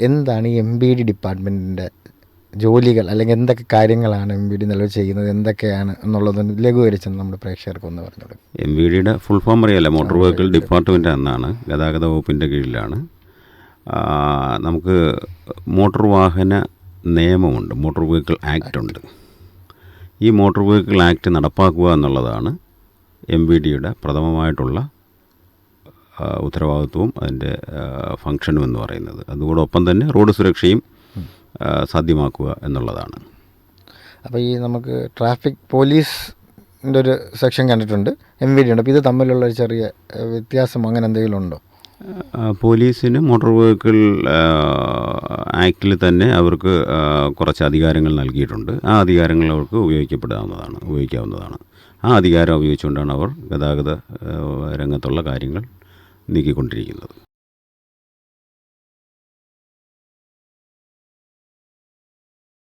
എന്താണ് ഈ M B D ഡിപ്പാർട്ട്മെന്റിന്റെ ജോലികൾ അല്ലെങ്കിൽ എന്തൊക്കെ കാര്യങ്ങളാണ് എം ബി ഡി നിലവിൽ ചെയ്യുന്നത് എന്തൊക്കെയാണ് എന്നുള്ളതൊന്ന് ലഘൂകരിച്ചെന്ന് നമ്മുടെ പ്രേക്ഷകർക്ക് ഒന്ന് പറഞ്ഞു കൊടുക്കും. എം ബി ഡിയുടെ ഫുൾ ഫോം അറിയാലോ? മോട്ടോർ വെഹിക്കിൾ ഡിപ്പാർട്ട്മെന്റ് എന്നാണ്. ഗതാഗത വകുപ്പിന്റെ കീഴിലാണ്. നമുക്ക് മോട്ടോർ വാഹന നിയമമുണ്ട്. മോട്ടോർ വെഹിക്കിൾ ആക്ട് ഉണ്ട്. ഈ മോട്ടോർ വെഹിക്കിൾ ആക്ട് നടപ്പാക്കുക എന്നുള്ളതാണ് എം ബി ഡിയുടെ പ്രഥമമായിട്ടുള്ള ഉത്തരവാദിത്വവും അതിന്റെ ഫങ്ഷനും എന്ന് പറയുന്നത്. അതോടൊപ്പം തന്നെ റോഡ് സുരക്ഷയും സാധ്യമാക്കുക എന്നുള്ളതാണ്. അപ്പോൾ ഈ നമുക്ക് ട്രാഫിക് പോലീസിന്റെ ഒരു സെക്ഷൻ കണ്ടിട്ടുണ്ട് എം വി ഡി ഉണ്ട്. അപ്പോൾ ഇത് തമ്മിലുള്ള ഒരു ചെറിയ വ്യത്യാസം അങ്ങനെ എന്തെങ്കിലും ഉണ്ടോ? പോലീസിന് മോട്ടോർ വെഹിക്കിൾ ആക്ടിൽ തന്നെ അവർക്ക് കുറച്ച് അധികാരങ്ങൾ നൽകിയിട്ടുണ്ട്. ആ അധികാരങ്ങൾ അവർക്ക് ഉപയോഗിക്കപ്പെടാവുന്നതാണ് ഉപയോഗിക്കാവുന്നതാണ്. ആ അധികാരം ഉപയോഗിച്ചുകൊണ്ടാണ് അവർ ഗതാഗത രംഗത്തുള്ള കാര്യങ്ങൾ നീക്കിക്കൊണ്ടിരിക്കുന്നത്.